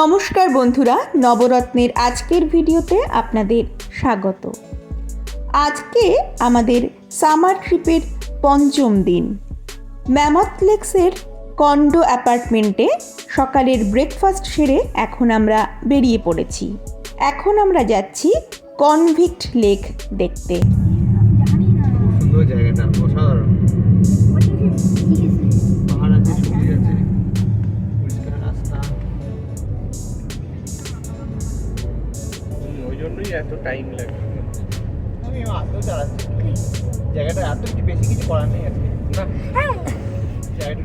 নমস্কার বন্ধুরা, নবরত্নের আজকের ভিডিওতে আপনাদের স্বাগত। আজকে আমাদের সামার ট্রিপের পঞ্চম দিন। ম্যামথলেক্সের কন্ডো অ্যাপার্টমেন্টে সকালের ব্রেকফাস্ট সেরে এখন আমরা বেরিয়ে পড়েছি। এখন আমরা যাচ্ছি কনভিক্ট লেক দেখতে। জায়গাটা জন্যই এত টাইম লাগে। আমি আসতেও চালাচ্ছি জায়গাটা এত বেশি কিছু করার নেই আজকে। না জায়গাটা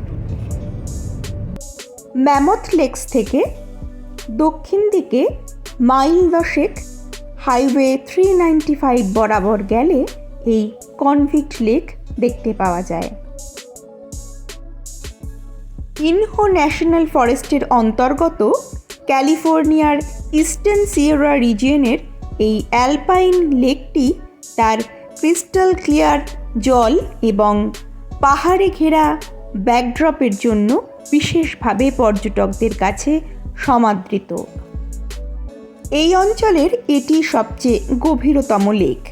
ম্যামথ লেকস থেকে দক্ষিণ দিকে মাইল দশেক হাইওয়ে থ্রি নাইনটি ফাইভ বরাবর গেলে এই কনভিক্ট লেক দেখতে পাওয়া যায়। ইনহো ন্যাশনাল ফরেস্টের অন্তর্গত ক্যালিফোর্নিয়ার ইস্টার্ন সিয়েরা রিজিয়নের এই অ্যালপাইন লেকটি তার ক্রিস্টাল ক্লিয়ার জল এবং পাহাড়ে ঘেরা ব্যাকড্রপের জন্য বিশেষভাবে পর্যটকদের কাছে সমাদৃত। এই অঞ্চলের এটি সবচেয়ে গভীরতম লেক।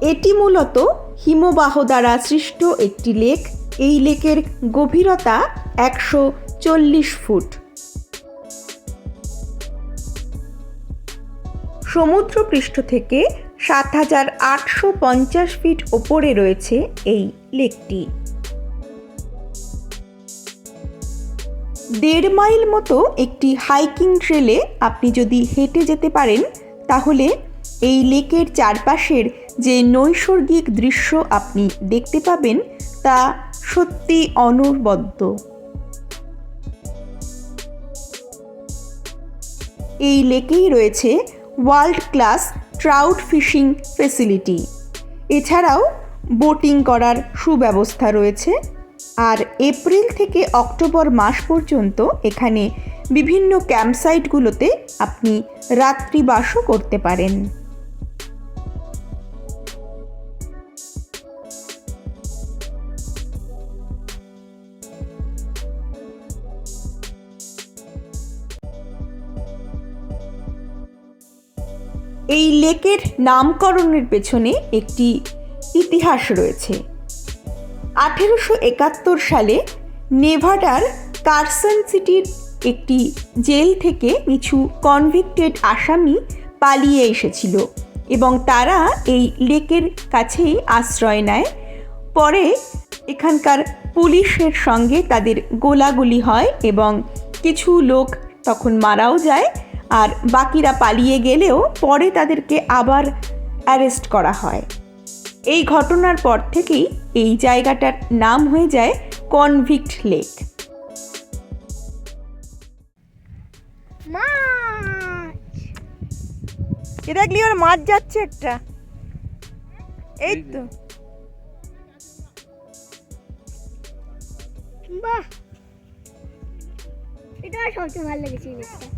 এটি মূলত হিমবাহ দ্বারা সৃষ্ট একটি লেক। এই লেকের গভীরতা একশো চল্লিশ ফুট। সমুদ্রপৃষ্ঠ থেকে সাত হাজার আটশো পঞ্চাশ ফিট ওপরে রয়েছে এই লেকটি। দেড় মাইল মতো একটি হাইকিং ট্রেলে আপনি যদি হেঁটে যেতে পারেন, তাহলে এই লেকের চারপাশের যে নৈসর্গিক দৃশ্য আপনি দেখতে পাবেন, তা সত্যি অনবদ্য। এই লেকেই রয়েছে world class trout fishing facility. এছাড়াও বোটিং করার সুব্যবস্থা রয়েছে। আর এপ্রিল থেকে অক্টোবর মাস পর্যন্ত এখানে বিভিন্ন ক্যাম্পসাইটগুলোতে আপনি রাত্রিবাসও করতে পারেন। এই লেকের নামকরণের পেছনে একটি ইতিহাস রয়েছে। আঠেরোশো একাত্তর সালে নেভাডার কারসন সিটির একটি জেল থেকে কিছু কনভিক্টেড আসামি পালিয়ে এসেছিল এবং তারা এই লেকের কাছেই আশ্রয় নেয়। পরে এখানকার পুলিশের সঙ্গে তাদের গোলাগুলি হয় এবং কিছু লোক তখন মারাও যায় আর বাকিরা পালিয়ে গেলেও পরে তাদেরকে আবার অ্যারেস্ট করা হয়। এই ঘটনার পর থেকেই এই জায়গাটার নাম হয়ে যায় কনভিক্ট লেক। এ দেখলি ওর মাছ যাচ্ছে একটা। এই তো। বাহ! এটা সবচেয়ে ভালো লেগেছে এই লেকটা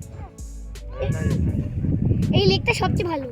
এই লেকটা সবচেয়ে ভালো।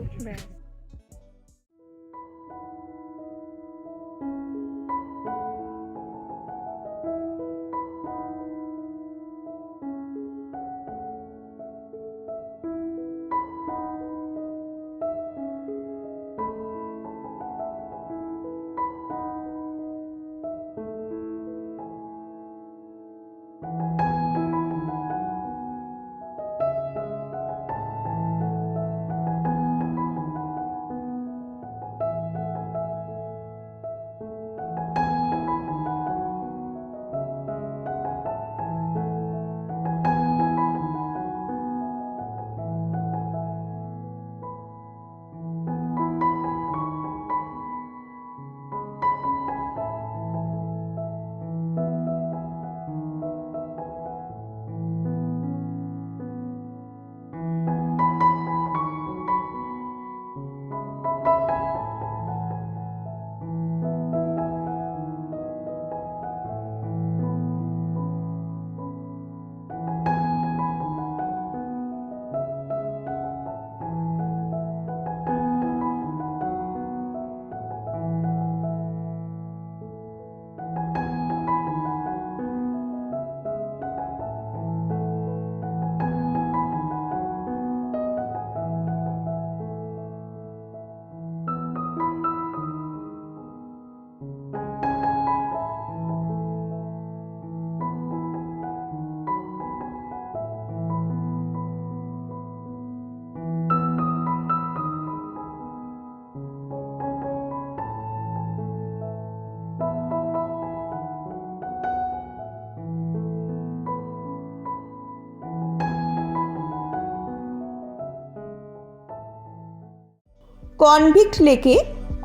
কনভিক্ট লেকে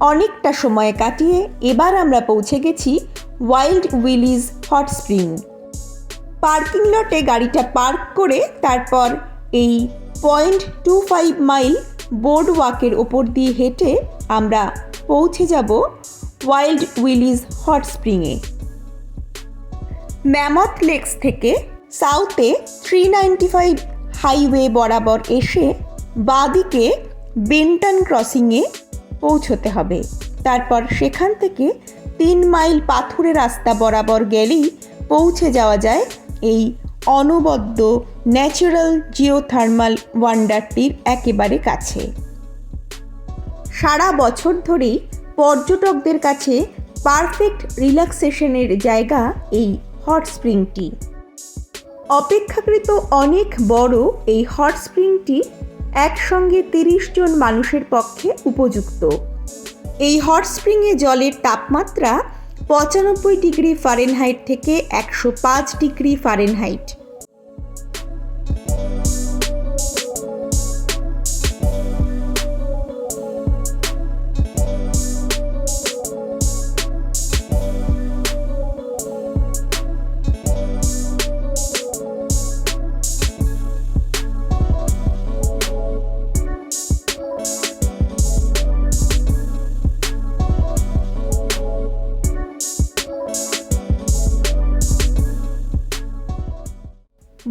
অনেকটা সময় কাটিয়ে এবার আমরা পৌঁছে গেছি Wild Willies Hot Spring parking লটে গাড়িটা পার্ক করে তারপর এই point two five mile board ওয়াকের ওপর দিয়ে হেঁটে আমরা পৌঁছে যাব ওয়াইল্ড উইলিজ হট স্প্রিংয়ে ম্যামথ লেকস থেকে সাউথে থ্রি নাইনটি ফাইভ হাইওয়ে বরাবর এসে বাঁদিকে বেন্টন ক্রসিংয়ে পৌঁছতে হবে। তারপর সেখান থেকে তিন মাইল পাথুরে রাস্তা বরাবর গেলেই পৌঁছে যাওয়া যায় এই অনবদ্য ন্যাচারাল জিওথার্মাল ওয়ান্ডারটির একেবারে কাছে। সারা বছর ধরেই পর্যটকদের কাছে পারফেক্ট রিল্যাক্সেশনের জায়গা এই হট স্প্রিংটি। অপেক্ষাকৃত অনেক বড় এই হট স্প্রিংটি একসঙ্গে তিরিশ জন মানুষের পক্ষে উপযুক্ত। এই হট স্প্রিংয়ে জলের তাপমাত্রা পঁচানব্বই ডিগ্রি ফারেনহাইট থেকে একশো পাঁচ degree Fahrenheit.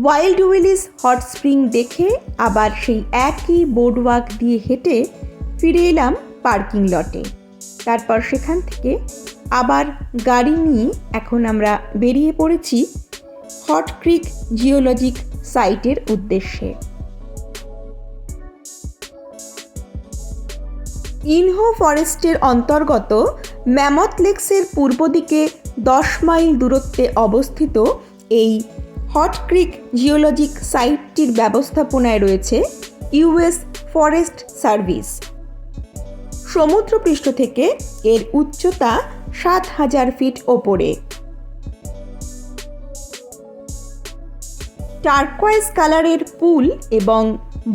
Wild Willy's Hot Spring দেখে আবার সেই একই বোর্ডওয়াক দিয়ে হেঁটে ফিরে এলাম পার্কিং লটে তারপর সেখান থেকে আবার গাড়ি নিয়ে এখন আমরা বেরিয়ে পড়েছি হট ক্রিক জিওলজিক সাইটের উদ্দেশ্যে। ইনহো ফরেস্টের অন্তর্গত ম্যামথ লেক্সের পূর্ব দিকে দশ মাইল দূরত্বে অবস্থিত এই হট ক্রিক জিওলজিক সাইটটির ব্যবস্থাপনায় রয়েছে ইউএস ফরেস্ট সার্ভিস। সমুদ্রপৃষ্ঠ থেকে এর উচ্চতা সাত হাজার ফিট ওপরে। টার্কোয়াইজ কালারের পুল এবং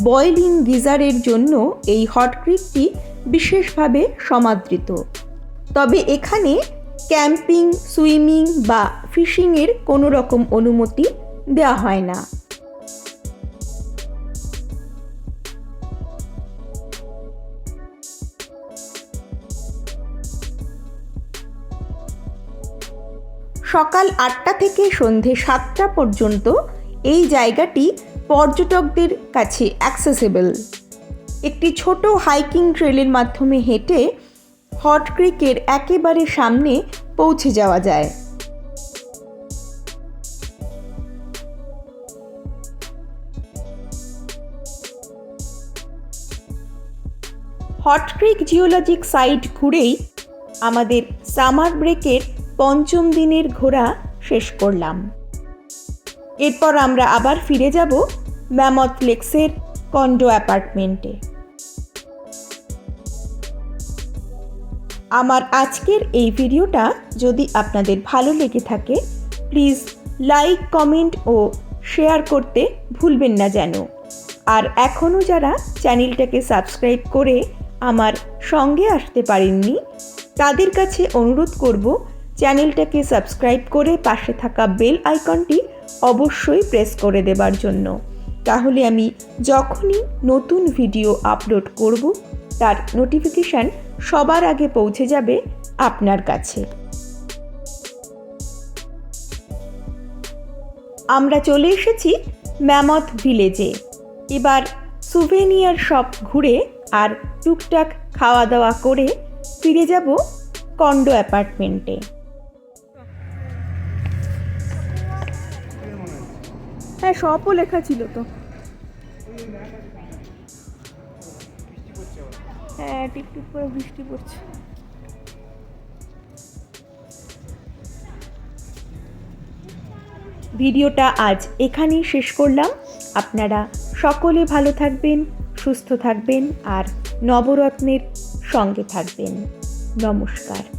বয়লিং গিজারের জন্য এই হট ক্রিকটি বিশেষভাবে সমাদৃত। তবে এখানে ক্যাম্পিং, সুইমিং বা ফিশিংয়ের কোনো রকম অনুমতি দেওয়া হয় না। সকাল আটটা থেকে সন্ধে সাতটা পর্যন্ত এই জায়গাটি পর্যটকদের কাছে অ্যাক্সেসেবল একটি ছোট হাইকিং ট্রেলের মাধ্যমে হেঁটে হট ক্রিকের একেবারে সামনে পৌঁছে যাওয়া যায়। হট ক্রিক জিওলজিক সাইট ঘুরেই আমাদের সামার ব্রেকের পঞ্চম দিনের ঘোরা শেষ করলাম। এরপর আমরা আবার ফিরে যাব ম্যামথ লেক্সের কন্ডো অ্যাপার্টমেন্টে। আমার আজকের এই ভিডিওটা যদি আপনাদের ভালো লেগে থাকে, প্লিজ লাইক, কমেন্ট ও শেয়ার করতে ভুলবেন না যেন। আর এখনও যারা চ্যানেলটাকে সাবস্ক্রাইব করে আমার সঙ্গে আসতে পারেননি? তাদের কাছে অনুরোধ করব, চ্যানেলটাকে সাবস্ক্রাইব করে পাশে থাকা বেল আইকনটি অবশ্যই প্রেস করে দেবার জন্য। তাহলে আমি যখনই নতুন ভিডিও আপলোড করব, তার নোটিফিকেশান সবার আগে পৌঁছে যাবে আপনার কাছে। আমরা চলে এসেছি ম্যামথ ভিলেজে। এবার সুভেনিয়ার শপ ঘুরে আর টুকটাক খাওয়া দাওয়া করে ফিরে যাব কন্ডো অ্যাপার্টমেন্টে। হ্যাঁ সবও লেখা ছিল তো। হ্যাঁ টিপ করে বৃষ্টি পড়ছে। ভিডিওটা আজ এখানেই শেষ করলাম। আপনারা সকলে ভালো থাকবেন। সুস্থ থাকবেন আর নবরত্নের সঙ্গে থাকবেন। নমস্কার।